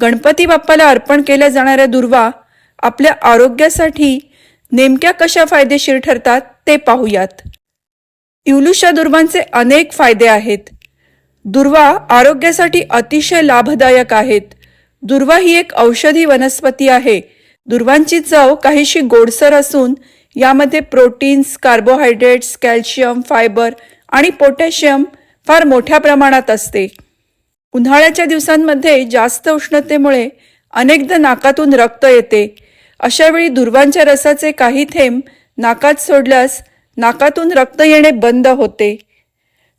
गणपती बाप्पाला अर्पण केल्या जाणाऱ्या दुर्वा आपल्या आरोग्यासाठी नेमक्या कशा फायदेशीर ठरतात ते पाहूयात. इवलुशा दुर्वांचे अनेक फायदे आहेत. दुर्वा आरोग्यासाठी अतिशय लाभदायक आहेत. दुर्वा ही एक औषधी वनस्पती आहे. दुर्वांची चव काहीशी गोडसर असून यामध्ये प्रोटीन्स कार्बोहायड्रेट्स कॅल्शियम फायबर आणि पोटॅशियम फार मोठ्या प्रमाणात असते. उन्हाळ्याच्या दिवसांमध्ये जास्त उष्णतेमुळे अनेकदा नाकातून रक्त येते. अशावेळी दुर्वांच्या रसाचे काही थेंब नाकात सोडल्यास नाकातून रक्त येणे बंद होते.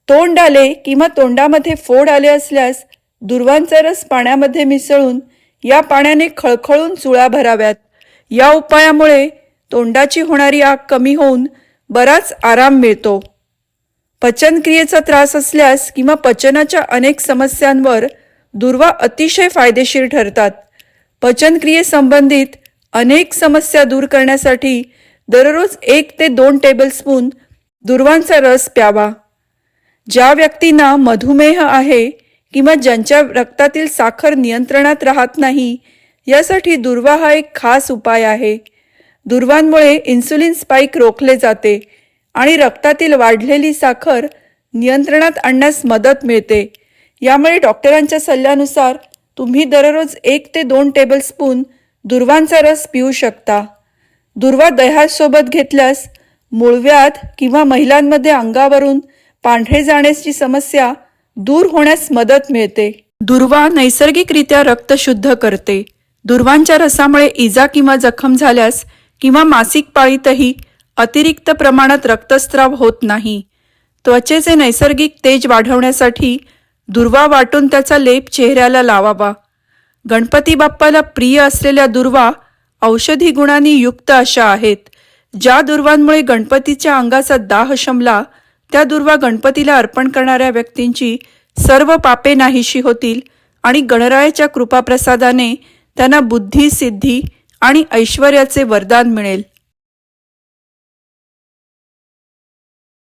तोंड आले किंवा तोंडामध्ये फोड आले असल्यास दुर्वांचा रस पाण्यामध्ये मिसळून या पाण्याने खळखळून चुळा भराव्यात. या उपायामुळे तोंडाची होणारी आग कमी होऊन बराच आराम मिळतो. पचनक्रियेचा त्रास असल्यास किंवा पचनाच्या अनेक समस्यांवर दुर्वा अतिशय फायदेशीर ठरतात. पचनक्रियेसंबंधित अनेक समस्या दूर करण्यासाठी दररोज एक ते दोन टेबलस्पून दुर्वांचा रस प्यावा. ज्या व्यक्तींना मधुमेह आहे किंवा ज्यांच्या रक्तातील साखर नियंत्रणात राहत नाही यासाठी दुर्वा हा एक खास उपाय आहे. दुर्वांमुळे इन्सुलिन स्पाइक रोखले जाते आणि रक्तातील वाढलेली साखर नियंत्रणात आणण्यास मदत मिळते. यामुळे डॉक्टरांच्या सल्ल्यानुसार तुम्ही दररोज एक ते दोन टेबलस्पून दुर्वांचा रस पिऊ शकता. दुर्वा दह्यासोबत घेतल्यास मुळव्यात किंवा महिलांमध्ये अंगावरून पांढरे जाण्याची समस्या दूर होण्यास मदत मिळते. दुर्वा नैसर्गिकरित्या रक्त शुद्ध करते. दुर्वांच्या रसामुळे इजा किंवा जखम झाल्यास किंवा मासिक पाळीतही अतिरिक्त प्रमाणात रक्तस्राव होत नाही. त्वचेचे नैसर्गिक तेज वाढवण्यासाठी दुर्वा वाटून त्याचा लेप चेहऱ्याला लावावा. गणपती बाप्पाला प्रिय असलेल्या दुर्वा औषधी गुणांनी युक्त अशा आहेत. ज्या दुर्वांमुळे गणपतीच्या अंगाचा दाह शमला त्या दुर्वा गणपतीला अर्पण करणाऱ्या व्यक्तींची सर्व पापे नाहीशी होतील आणि गणरायाच्या कृपाप्रसादाने त्यांना बुद्धी सिद्धी आणि ऐश्वर्याचे वरदान मिळेल.